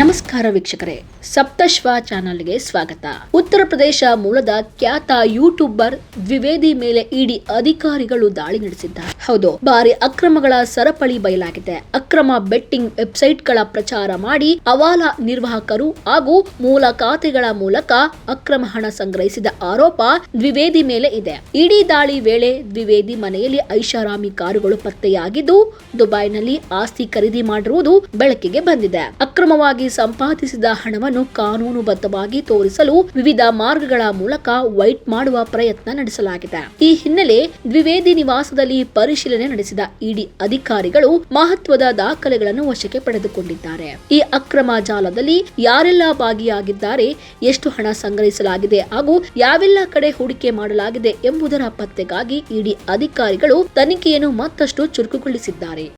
ನಮಸ್ಕಾರ ವೀಕ್ಷಕರೇ, ಸಪ್ತಶ್ವ ಚಾನಲ್ಗೆ ಸ್ವಾಗತ. ಉತ್ತರ ಪ್ರದೇಶ ಮೂಲದ ಖ್ಯಾತ ಯೂಟ್ಯೂಬರ್ ದ್ವಿವೇದಿ ಮೇಲೆ ಇಡಿ ಅಧಿಕಾರಿಗಳು ದಾಳಿ ನಡೆಸಿದ್ದಾರೆ. ಹೌದು, ಭಾರಿ ಅಕ್ರಮಗಳ ಸರಪಳಿ ಬಯಲಾಗಿದೆ. ಅಕ್ರಮ ಬೆಟ್ಟಿಂಗ್ ವೆಬ್ಸೈಟ್ಗಳ ಪ್ರಚಾರ ಮಾಡಿ ಅವಾಲ ನಿರ್ವಾಹಕರು ಹಾಗೂ ಮೂಲ ಖಾತೆಗಳ ಮೂಲಕ ಅಕ್ರಮ ಹಣ ಸಂಗ್ರಹಿಸಿದ ಆರೋಪ ದ್ವಿವೇದಿ ಮೇಲೆ ಇದೆ. ಇಡೀ ದಾಳಿ ವೇಳೆ ದ್ವಿವೇದಿ ಮನೆಯಲ್ಲಿ ಐಷಾರಾಮಿ ಕಾರುಗಳು ಪತ್ತೆಯಾಗಿದ್ದು ದುಬೈನಲ್ಲಿ ಆಸ್ತಿ ಖರೀದಿ ಮಾಡಿರುವುದು ಬೆಳಕಿಗೆ ಬಂದಿದೆ. ಅಕ್ರಮವಾಗಿ ಸಂಪಾದಿಸಿದ ಹಣವನ್ನು ಕಾನೂನುಬದ್ಧವಾಗಿ ತೋರಿಸಲು ವಿವಿಧ ಮಾರ್ಗಗಳ ಮೂಲಕ ವೈಟ್ ಮಾಡುವ ಪ್ರಯತ್ನ ನಡೆಸಲಾಗಿದೆ. ಈ ಹಿನ್ನೆಲೆ ದ್ವಿವೇದಿ ನಿವಾಸದಲ್ಲಿ ಪರಿಶೀಲನೆ ನಡೆಸಿದ ಇಡಿ ಅಧಿಕಾರಿಗಳು ಮಹತ್ವದ ದಾಖಲೆಗಳನ್ನು ವಶಕ್ಕೆ ಪಡೆದುಕೊಂಡಿದ್ದಾರೆ. ಈ ಅಕ್ರಮ ಜಾಲದಲ್ಲಿ ಯಾರೆಲ್ಲ ಭಾಗಿಯಾಗಿದ್ದಾರೆ, ಎಷ್ಟು ಹಣ ಸಂಗ್ರಹಿಸಲಾಗಿದೆ ಹಾಗೂ ಯಾವೆಲ್ಲ ಕಡೆ ಹೂಡಿಕೆ ಮಾಡಲಾಗಿದೆ ಎಂಬುದರ ಪತ್ತೆಗಾಗಿ ಇಡಿ ಅಧಿಕಾರಿಗಳು ತನಿಖೆಯನ್ನು ಮತ್ತಷ್ಟು ಚುರುಕುಗೊಳಿಸಿದ್ದಾರೆ.